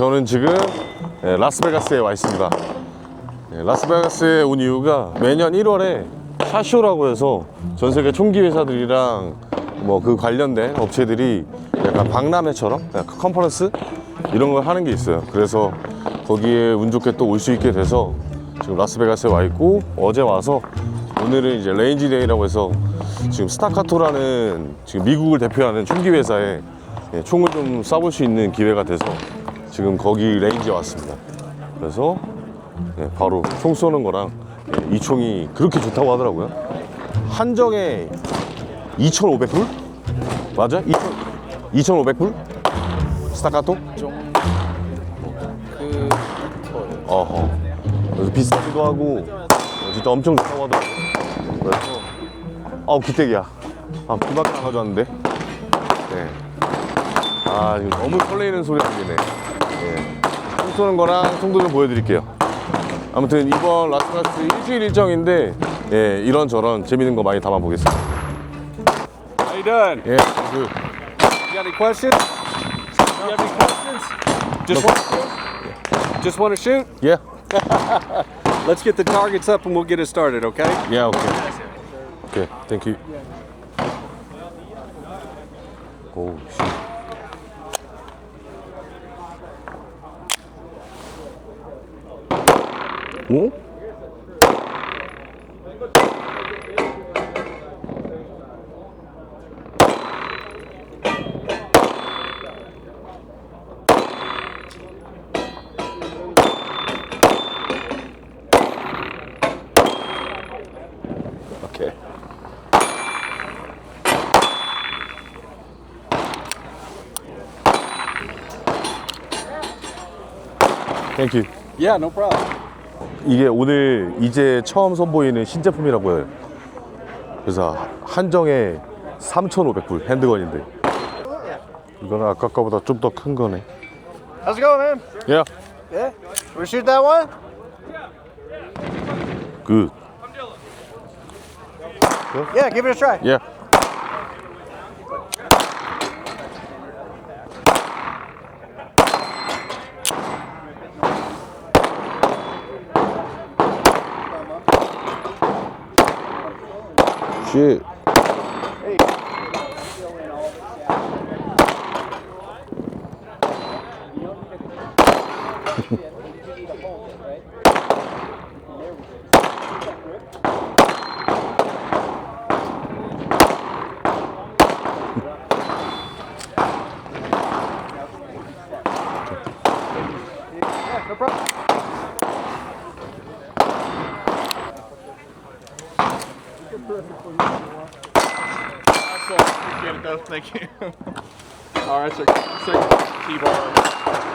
저는 지금 예, 라스베가스에 와 있습니다. 예, 라스베가스에 온 이유가 매년 1월에 샤쇼라고 해서 전 세계 총기 회사들이랑 뭐 그 관련된 업체들이 약간 박람회처럼 약간 컨퍼런스 이런 걸 하는 게 있어요. 그래서 거기에 운 좋게 또 올 수 있게 돼서 지금 라스베가스에 와 있고 어제 와서 오늘은 이제 레인지 데이라고 해서 지금 스타카토라는 지금 미국을 대표하는 총기 회사에 예, 총을 좀 쏴볼 수 있는 기회가 돼서 지금 거기 레인지에 왔습니다. 그래서 예, 바로 총 쏘는 거랑 예, 이 총이 그렇게 좋다고 하더라고요. 한정에 2,500불? 맞아? 2,500불? 스타카토? 그 어허. 그래서 비싸기도 하고 어, 진짜 엄청 좋다고 하더라고. 그래서 아우 기대기야. 아 비밖에 안 가져왔는데. 네. 아 지금 너무 설레이는 소리 들리네. 예. 총 쏘는 거랑 총도 좀 보여드릴게요. 아무튼 이번 라스베가스 일주일 일정인데 예, 이런 저런 재밌는 거 많이 담아보겠습니다. How you doing? 예, 그 You got any questions? You have any questions? Just want to shoot? Just want to shoot? 예, Let's get the targets up and we'll get it started, okay? 예, 오케이. 오케이, 땡큐. 오, 씨. 오? 오케이. 땡큐. Yeah, no problem. 이게 오늘 이제 처음 선보이는 신제품이라고 해요. 그래서 한정에 3,500불 핸드건인데. 이거는 아까 거보다 좀 더 큰 거네. How's it going, man? 야, Yeah. We shoot that one? 굿. Yeah, give it a try. 예. 쉣. No problem. Appreciate it though. Thank you. All right, so, so T-bar.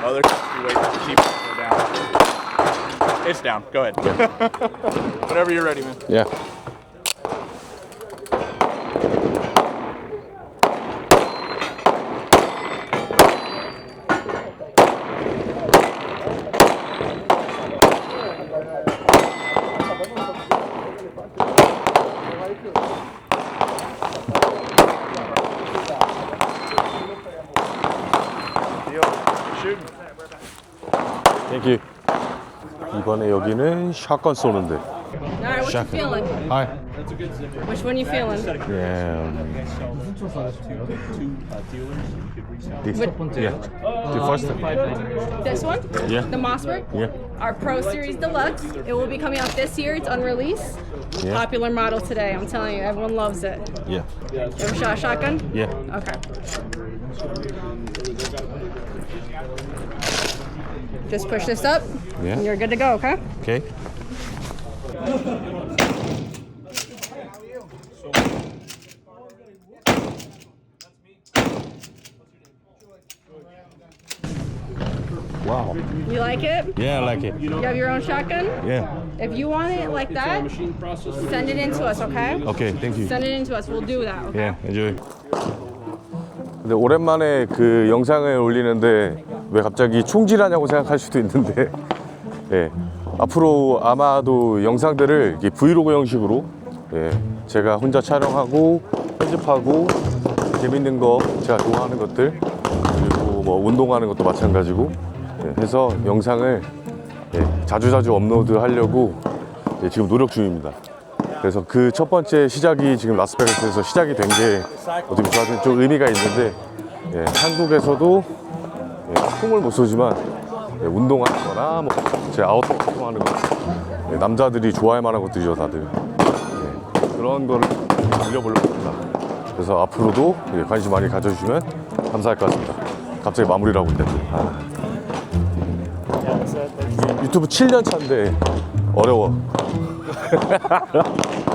Oh, there's two ways for the go down. It's down. Go ahead. Whenever you're ready, man. 예. 땡큐. 이번에 여기는 샷건 쏘는데. All right, what you It's a good zipper. Which one you feeling? Yeah. This one, yeah. The first one. This one? Yeah. The Mossberg? Yeah. Our Pro Series Deluxe. It will be coming out this year. It's unreleased. Yeah. Popular model today. I'm telling you, everyone loves it. Yeah. You ever shot a shotgun? Yeah. Okay. Just push this up. Yeah. You're good to go, okay? Okay. Wow. You like it? Yeah, I like it. You have your own shotgun? Yeah. If you want it like that, send it in to us, okay? Okay, thank you. Send it in to us. We'll do that, okay? Yeah, enjoy. 근데 오랜만에 그 영상을 올리는데 왜 갑자기 총질하냐고 생각할 수도 있는데 예, 앞으로 아마도 영상들을 이렇게 브이로그 형식으로 예, 제가 혼자 촬영하고 편집하고 재밌는 거 제가 좋아하는 것들 그리고 뭐 운동하는 것도 마찬가지고 예, 해서 영상을 예, 자주 자주 업로드 하려고 예, 지금 노력 중입니다. 그래서 그 첫 번째 시작이 지금 라스베가스에서 시작이 된 게 어떻게 저한테는 좀 의미가 있는데 예, 한국에서도 예, 총을 못 쏘지만 예, 운동하는 거나 뭐 제 아웃도어 활동하는 거 예, 남자들이 좋아할 만한 것들이죠 다들 예, 그런 거를 올려보려고 합니다 그래서 앞으로도 예, 관심 많이 가져주시면 감사할 것 같습니다 갑자기 마무리를 하고 있는데 아. 유튜브 7년 차인데 어려워